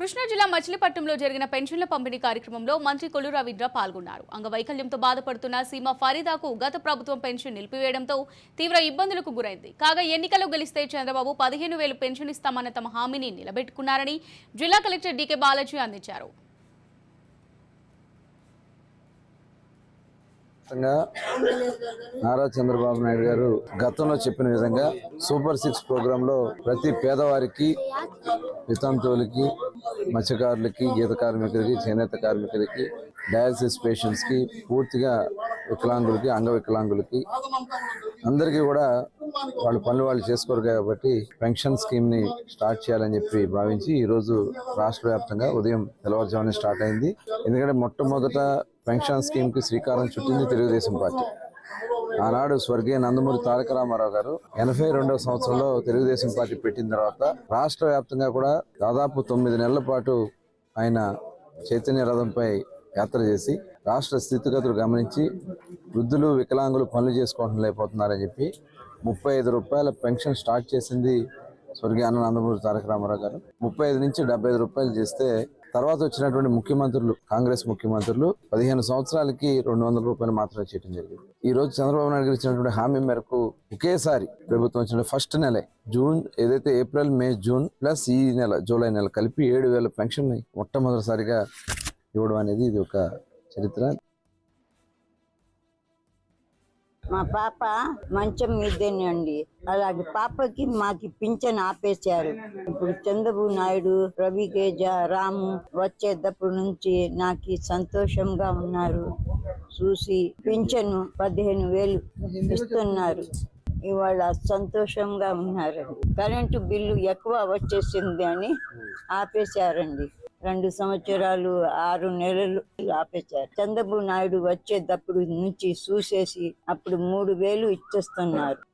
కృష్ణా జిల్లా మచిలీపట్నంలో జరిగిన పెన్షన్ల పంపిణీ కార్యక్రమంలో మంత్రి కొల్లు రవీంద్ర పాల్గొన్నారు. అంగవైకల్యంతో బాధపడుతున్న సీమ ఫరీదాకు గత ప్రభుత్వం పెన్షన్ నిలిపివేయడంతో తీవ్ర ఇబ్బందులకు గురైంది. కాగా ఎన్నికల్లో గెలిస్తే చంద్రబాబు పదిహేను వేలు పెన్షన్ ఇస్తామన్న తమ హామీని నిలబెట్టుకున్నారని జిల్లా కలెక్టర్ డీకే బాలాజీ అందించారు. వ్యాప్తంగా నారా చంద్రబాబు నాయుడు గారు గతంలో చెప్పిన విధంగా సూపర్ సిక్స్ ప్రోగ్రామ్లో ప్రతి పేదవారికి వితంతువులకి మత్స్యకారులకి గీత కార్మికులకి చేనేత కార్మికులకి డయాలసిస్ పేషెంట్స్కి పూర్తిగా వికలాంగులకి అంగవికలాంగులకి అందరికీ కూడా వాళ్ళు పనులు వాళ్ళు చేసుకోరు కాబట్టి పెన్షన్ స్కీమ్ని స్టార్ట్ చేయాలని చెప్పి భావించి ఈ రోజు రాష్ట్ర వ్యాప్తంగా ఉదయం తెల్లవారుజామున స్టార్ట్ అయింది. ఎందుకంటే మొట్టమొదట పెన్షన్ స్కీమ్కి శ్రీకారం చుట్టింది తెలుగుదేశం పార్టీ. ఆనాడు స్వర్గీయ నందమూరి తారక రామారావు గారు ఎనభై రెండవ సంవత్సరంలో తెలుగుదేశం పార్టీ పెట్టిన తర్వాత రాష్ట్ర వ్యాప్తంగా కూడా దాదాపు తొమ్మిది నెలల పాటు ఆయన చైతన్య రథంపై యాత్ర చేసి రాష్ట్ర స్థితిగతులు గమనించి వృద్ధులు వికలాంగులు పనులు చేసుకోవడం లేకపోతున్నారని చెప్పి ముప్పై ఐదు రూపాయల పెన్షన్ స్టార్ట్ చేసింది స్వర్గీయ అన్న నందమూరి తారక రామారావు గారు. ముప్పై ఐదు నుంచి డెబ్బై ఐదు రూపాయలు చేస్తే తర్వాత వచ్చినటువంటి ముఖ్యమంత్రులు కాంగ్రెస్ ముఖ్యమంత్రులు పదిహేను సంవత్సరాలకి రెండు వందల రూపాయలు మాత్రమే చేయడం జరిగింది. ఈ రోజు చంద్రబాబు నాయుడు గారు ఇచ్చినటువంటి హామీ మేరకు ఒకేసారి ప్రభుత్వం వచ్చిన ఫస్ట్ నెలే జూన్ ఏదైతే ఏప్రిల్ మే జూన్ ప్లస్ ఈ నెల జూలై నెల కలిపి ఏడు వేల పెన్షన్ మొట్టమొదటిసారిగా ఇవ్వడం అనేది ఇది ఒక చరిత్ర. మా పాప మంచం మీదేనండి అలాగే పాపకి మాకి పింఛన్ ఆపేశారు. ఇప్పుడు చంద్రబాబు నాయుడు రవికేజ రాము వచ్చేటప్పటి నుంచి నాకు సంతోషంగా ఉన్నారు. చూసి పింఛను పదిహేను వేలు ఇస్తున్నారు. ఇవాళ సంతోషంగా ఉన్నారండి. కరెంటు బిల్లు ఎక్కువ వచ్చేసింది అని ఆపేశారండి. రెండు సంవత్సరాలు ఆరు నెలలు ఆపేశారు. చంద్రబాబు నాయుడు వచ్చేటప్పుడు నుంచి చూసేసి అప్పుడు మూడు వేలు ఇచ్చేస్తున్నారు.